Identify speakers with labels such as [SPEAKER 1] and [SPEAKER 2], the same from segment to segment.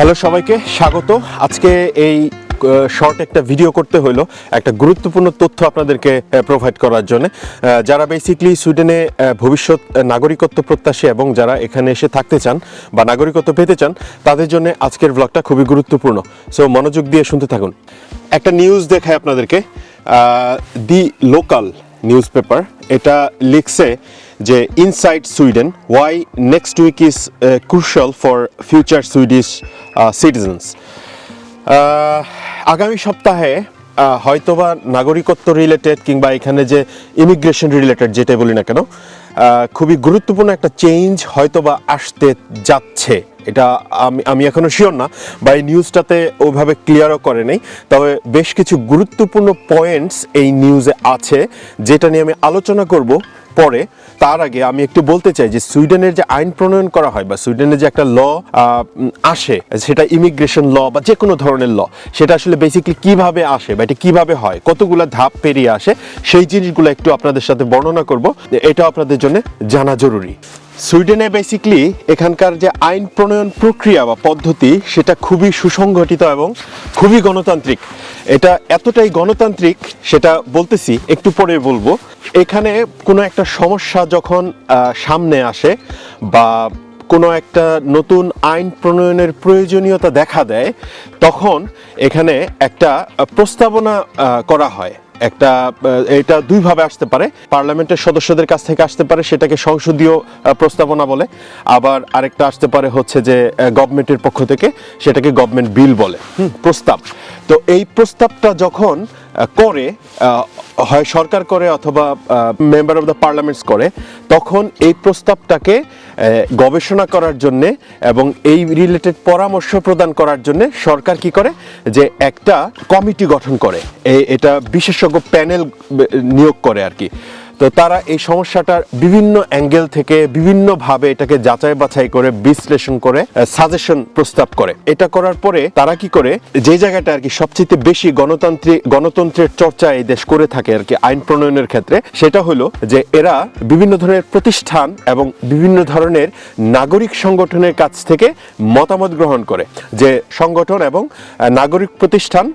[SPEAKER 1] Hello সবাইকে, স্বাগত। আজকে এই শর্ট একটা ভিডিও করতে হলো একটা গুরুত্বপূর্ণ তথ্য আপনাদেরকে প্রোভাইড করার জন্য। যারা বেসিকলি সুইডেনে ভবিষ্যৎ নাগরিকত্ব প্রত্যাশী এবং যারা এখানে এসে থাকতে চান বা নাগরিকত্ব পেতে চান, তাদের জন্য আজকের ব্লগটা খুবই গুরুত্বপূর্ণ। সো মনোযোগ দিয়ে শুনতে থাকুন। একটা নিউজ দেখায় আপনাদেরকে দি লোকাল নিউজ পেপার এটা লিখছে যে inside Sweden why next week is crucial for future Swedish citizens আগামী সপ্তাহে হয়তোবা নাগরিকত্ব রিলেটেড কিংবা এখানে যে ইমিগ্রেশন রিলেটেড যেটাই বলি না কেন খুবই গুরুত্বপূর্ণ একটা চেঞ্জ হয়তোবা আসতে যাচ্ছে। এটা আমি আমি এখনও শিওর না, বা এই নিউজটাতে ওইভাবে ক্লিয়ারও করে নেই। তবে বেশ কিছু গুরুত্বপূর্ণ পয়েন্টস এই নিউজে আছে, যেটা নিয়ে আমি আলোচনা করব। পরে, তার আগে আমি একটু বলতে চাই যে সুইডেনের যে আইন প্রণয়ন করা হয় বা সুইডেনের যে একটা ল আসে, সেটা ইমিগ্রেশন ল বা যে কোনো ধরনের ল, সেটা আসলে বেসিক্যালি কীভাবে আসে বা এটা কীভাবে হয়, কতগুলো ধাপ পেরিয়ে আসে, সেই জিনিসগুলো একটু আপনাদের সাথে বর্ণনা করব। এটা আপনাদের জন্য জানা জরুরি। সুইডেনে বেসিকলি এখানকার যে আইন প্রণয়ন প্রক্রিয়া বা পদ্ধতি, সেটা খুবই সুসংগঠিত এবং খুবই গণতান্ত্রিক। এটা এতটাই গণতান্ত্রিক, সেটা বলতেছি, একটু পরে বলব। এখানে কোনো একটা সমস্যা যখন সামনে আসে বা কোনো একটা নতুন আইন প্রণয়নের প্রয়োজনীয়তা দেখা দেয়, তখন এখানে একটা প্রস্তাবনা করা হয়। একটা এটা দুইভাবে আসতে পারে। পার্লামেন্টের সদস্যদের কাছ থেকে আসতে পারে সেটাকে সংসদীয় প্রস্তাবনা বলে। আবার আরেকটা আসতে পারে হচ্ছে যে গভর্নমেন্টের পক্ষ থেকে সেটাকে গভর্নমেন্ট বিল বলে। হুম, প্রস্তাব। তো এই প্রস্তাবটা যখন করে হয় সরকার করে অথবা মেম্বার অফ দ্য পার্লামেন্টস করে, তখন এই প্রস্তাবটাকে গবেষণা করার জন্য এবং এই রিলেটেড পরামর্শ প্রদান করার জন্য সরকার কি করে? যে একটা কমিটি গঠন করে। এটা বিশেষজ্ঞ প্যানেল নিয়োগ করে আর কি। তো তারা এই সমস্যাটার বিভিন্ন অ্যাঙ্গেল থেকে বিভিন্নভাবে এটাকে যাচাই বাছাই করে, বিশ্লেষণ করে সাজেশন প্রস্তাব করে। এটা করার পরে তারা কি করে? যে জায়গাটা আর কি সবচেয়ে বেশি গণতান্ত্রিক, গণতন্ত্রের চর্চা এই দেশ করে থাকে আর কি আইন প্রণয়নের ক্ষেত্রে, সেটা হলো যে এরা বিভিন্ন ধরনের প্রতিষ্ঠান এবং বিভিন্ন ধরনের নাগরিক সংগঠনের কাছ থেকে মতামত গ্রহণ করে। যে সংগঠন এবং নাগরিক প্রতিষ্ঠান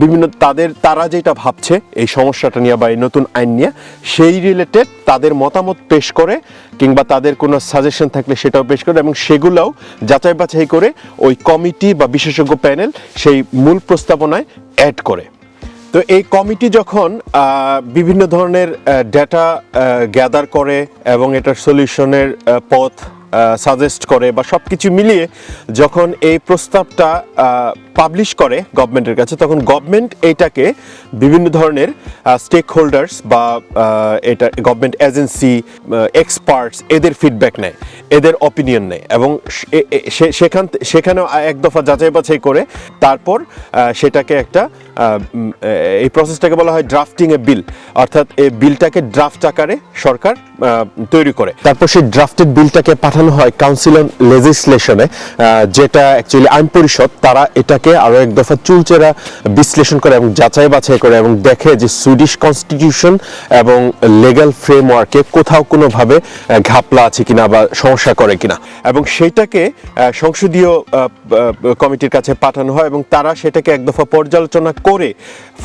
[SPEAKER 1] বিভিন্ন তাদের, তারা যেটা ভাবছে এই সমস্যাটা নিয়ে বা এই নতুন আইন নিয়ে সেই রিলেটেড তাদের মতামত পেশ করে কিংবা তাদের কোনো সাজেশন থাকলে সেটাও পেশ করে এবং সেগুলোও যাচাই বাছাই করে ওই কমিটি বা বিশেষজ্ঞ প্যানেল সেই মূল প্রস্তাবনায় অ্যাড করে। তো এই কমিটি যখন বিভিন্ন ধরনের ডেটা গ্যাদার করে এবং এটার সলিউশনের পথ সাজেস্ট করে বা সব কিছু মিলিয়ে যখন এই প্রস্তাবটা পাবলিশ করে গভর্নমেন্টের কাছে, তখন গভর্নমেন্ট এইটাকে বিভিন্ন ধরনের স্টেক হোল্ডার্স বা এটা গভর্নমেন্ট এজেন্সি এক্সপার্টস এদের ফিডব্যাক নেয়। এদের অপিনিয়ন নেয় এবং সেখান সেখানেও এক দফা যাচাই বাছাই করে তারপর সেটাকে একটা এই প্রসেসটাকে বলা হয় ড্রাফটিং এ বিল অর্থাৎ এই বিলটাকে ড্রাফট আকারে সরকার তৈরি করে। তারপর সেই ড্রাফটেড বিলটাকে পাঠানো হয় কাউন্সিল অন লেজিসলেশনে যেটা অ্যাকচুয়ালি আইন পরিষদ, তারা এটাকে আরও এক দফা চুলচেরা বিশ্লেষণ করে এবং যাচাই বাছাই করে এবং দেখে যে সুইডিশ কনস্টিটিউশন এবং লিগ্যাল ফ্রেমওয়ার্কে কোথাও কোনোভাবে ঘাপলা আছে কিনা বা করে কিনা। এবং সেইটাকে আহ, সংসদীয় কমিটির কাছে পাঠানো হয় এবং তারা সেটাকে এক দফা পর্যালোচনা করে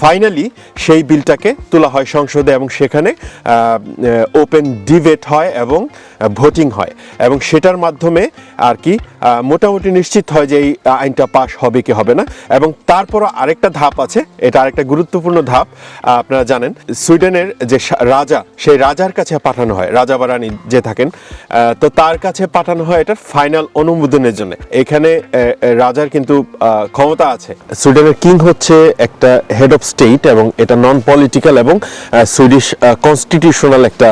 [SPEAKER 1] ফাইনালি সেই বিলটাকে তোলা হয় সংসদে এবং সেখানে ওপেন ডিবেট হয় এবং ভোটিং হয়। এবং সেটার মাধ্যমে আর কি মোটামুটি নিশ্চিত হয় যে এই আইনটা পাশ হবে কি হবে না। এবং তারপরও আরেকটা ধাপ আছে এটা আরেকটা গুরুত্বপূর্ণ ধাপ আপনারা জানেন সুইডেনের যে রাজা সেই রাজার কাছে পাঠানো হয় রাজা বা রানী যে থাকেন তো তার কাছে পাঠানো হয় এটার ফাইনাল অনুমোদনের জন্য। এখানে রাজার কিন্তু ক্ষমতা আছে। সুইডেনের কিং হচ্ছে একটা হেড অফ স্টেট এবং এটা নন পলিটিক্যাল এবং সুইডিশ কনস্টিটিউশনাল একটা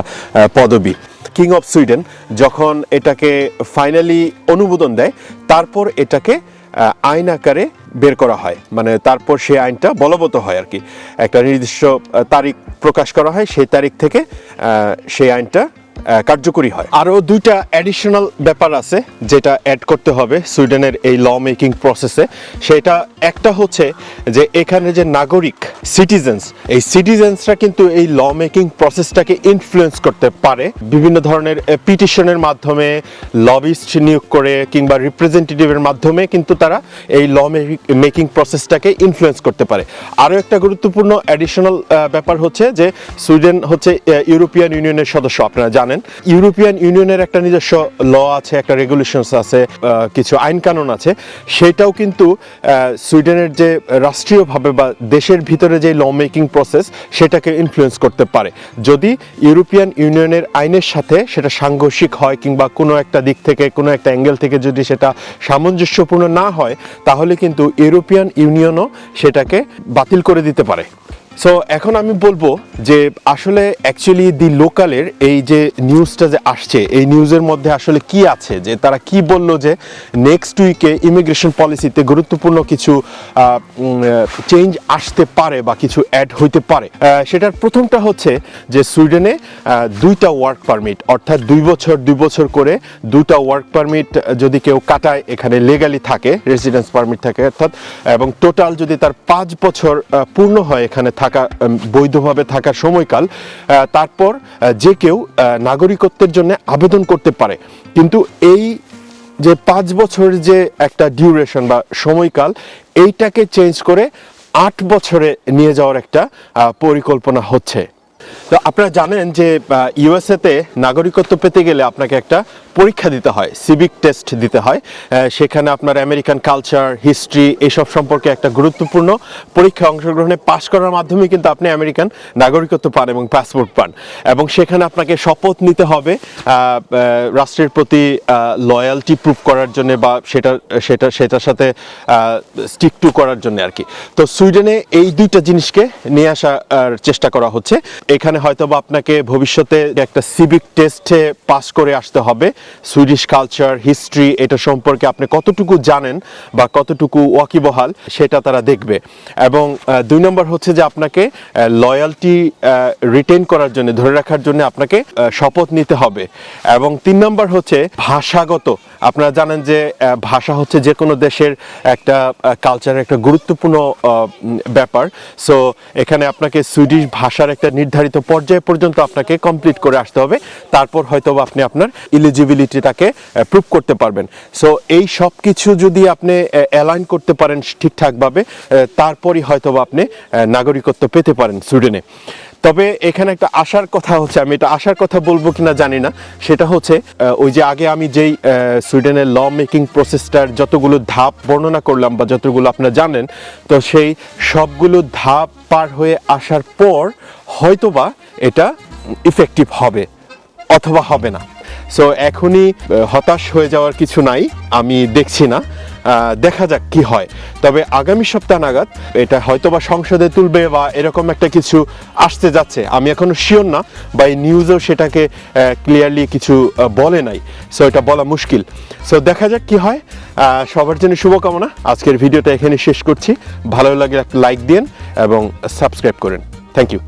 [SPEAKER 1] পদবি। কিং অফ সুইডেন যখন এটাকে ফাইনালি অনুমোদন দেয়, তারপর এটাকে আইন আকারে বের করা হয়। মানে তারপর সেই আইনটা বলবৎ হয় আর কি। একটা নির্দিষ্ট তারিখ প্রকাশ করা হয়, সেই তারিখ থেকে সেই আইনটা কার্যকরী হয়। আরও দুইটা অ্যাডিশনাল ব্যাপার আছে যেটা অ্যাড করতে হবে সুইডেনের এই ল মেকিং প্রসেসে সেটা একটা হচ্ছে যে এখানে যে নাগরিক সিটিজেন্স এই সিটিজেন্সরা কিন্তু এই ল মেকিং প্রসেসটাকে ইনফ্লুয়েন্স করতে পারে। বিভিন্ন ধরনের পিটিশনের মাধ্যমে লবিস্ট নিয়োগ করে কিংবা রিপ্রেজেন্টেটিভের মাধ্যমে কিন্তু তারা এই ল মেকিং প্রসেসটাকে ইনফ্লুয়েন্স করতে পারে। আরও একটা গুরুত্বপূর্ণ অ্যাডিশনাল ব্যাপার হচ্ছে যে সুইডেন হচ্ছে ইউরোপিয়ান ইউনিয়নের সদস্য, আপনারা জানেন ইউরোপিয়ান ইউনিয়নের একটা নিজস্ব ল আছে, একটা রেগুলেশনস আছে কিছু আইন কানুন আছে। সেটাও কিন্তু সুইডেনের যে রাষ্ট্রীয়ভাবে বা দেশের ভিতরে যে ল মেকিং প্রসেস সেটাকে ইনফ্লুয়েন্স করতে পারে। যদি ইউরোপিয়ান ইউনিয়নের আইনের সাথে সেটা সাংঘর্ষিক হয় কিংবা কোনো একটা দিক থেকে, কোনো একটা অ্যাঙ্গেল থেকে যদি সেটা সামঞ্জস্যপূর্ণ না হয়, তাহলে কিন্তু ইউরোপিয়ান ইউনিয়নও সেটাকে বাতিল করে দিতে পারে। সো এখন আমি বলব যে আসলে অ্যাকচুয়ালি দি লোকালের এই যে নিউজটা যে আসছে, এই নিউজের মধ্যে আসলে কি আছে? যে তারা কি বলল যে নেক্সট উইকে ইমিগ্রেশন পলিসিতে গুরুত্বপূর্ণ কিছু চেঞ্জ আসতে পারে বা কিছু অ্যাড হইতে পারে। সেটার প্রথমটা হচ্ছে যে সুইডেনে দুইটা ওয়ার্ক পারমিট অর্থাৎ দুই বছর দুই বছর করে দুইটা ওয়ার্ক পারমিট যদি কেউ কাটায়, এখানে লিগালি থাকে রেসিডেন্স পারমিট থাকে অর্থাৎ, এবং টোটাল যদি তার পাঁচ বছর পূর্ণ হয় এখানে থাকা বৈধভাবে থাকার সময়কাল তারপর যে কেউ নাগরিকত্বের জন্য আবেদন করতে পারে। কিন্তু এই যে পাঁচ বছরের যে একটা ডিউরেশন বা সময়কাল, এইটাকে চেঞ্জ করে আট বছরে নিয়ে যাওয়ার একটা পরিকল্পনা হচ্ছে। তো আপনারা জানেন যে ইউএসএতে নাগরিকত্ব পেতে গেলে আপনাকে একটা পরীক্ষা দিতে হয়, সিভিক টেস্ট দিতে হয়। সেখানে আপনার আমেরিকান কালচার, হিস্ট্রি এসব সম্পর্কে একটা গুরুত্বপূর্ণ পরীক্ষায় অংশগ্রহণে পাশ করার মাধ্যমে কিন্তু আপনি আমেরিকান নাগরিকত্ব পান এবং পাসপোর্ট পান। এবং সেখানে আপনাকে শপথ নিতে হবে রাষ্ট্রের প্রতি লয়ালটি প্রুফ করার জন্য বা সেটা সেটা, সেটার সাথে স্টিক টু করার জন্য আর কি। তো সুইডেনে এই দুইটা জিনিসকে নিয়ে আসার চেষ্টা করা হচ্ছে। এখানে হয়তো বা আপনাকে ভবিষ্যতে একটা সিভিক টেস্টে পাস করে আসতে হবে। সুইডিশ কালচার হিস্ট্রি এটা সম্পর্কে আপনি কতটুকু জানেন বা কতটুকু ওয়াকিবহাল, সেটা তারা দেখবে। এবং দুই নম্বর হচ্ছে যে আপনাকে লয়ালটি রিটেন করার জন্য, ধরে রাখার জন্য আপনাকে শপথ নিতে হবে। এবং তিন নম্বর হচ্ছে ভাষাগত আপনারা জানেন যে ভাষা হচ্ছে যে কোনো দেশের একটা কালচারের একটা গুরুত্বপূর্ণ ব্যাপার। সো এখানে আপনাকে সুইডিশ ভাষার একটা নির্ধারিত পর্যায় পর্যন্ত আপনাকে কমপ্লিট করে আসতে হবে। তারপর হয়তো আপনি আপনার ইলিজিবিলিটিটাকে প্রুভ করতে পারবেন। সো এই সব কিছু যদি আপনি অ্যালাইন করতে পারেন ঠিকঠাকভাবে তারপরই হয়তো আপনি নাগরিকত্ব পেতে পারেন সুইডেনে তবে এখানে একটা আসার কথা হচ্ছে, আমি এটা আসার কথা বলব কিনা জানি না। সেটা হচ্ছে ওই যে আগে আমি যেই সুইডেনের ল মেকিং প্রসেসটার যতগুলো ধাপ বর্ণনা করলাম বা যতগুলো আপনারা জানেন, তো সেই সবগুলো ধাপ পার হয়ে আসার পর হয়তোবা এটা ইফেক্টিভ হবে। অথবা হবে না। সো এখনই হতাশ হয়ে যাওয়ার কিছু নাই, আমি দেখছি না। দেখা যাক কি হয়। তবে আগামী সপ্তাহ নাগাদ এটা হয়তোবা সংসদে তুলবে বা এরকম একটা কিছু আসতে যাচ্ছে। আমি এখনও শিওর না, বা এই নিউজও সেটাকে ক্লিয়ারলি কিছু বলে নাই। সো এটা বলা মুশকিল। সো দেখা যাক কি হয়। সবার জন্য শুভকামনা। আজকের ভিডিওটা এখানে শেষ করছি। ভালো লাগলে একটা লাইক দিন এবং সাবস্ক্রাইব করেন। Thank you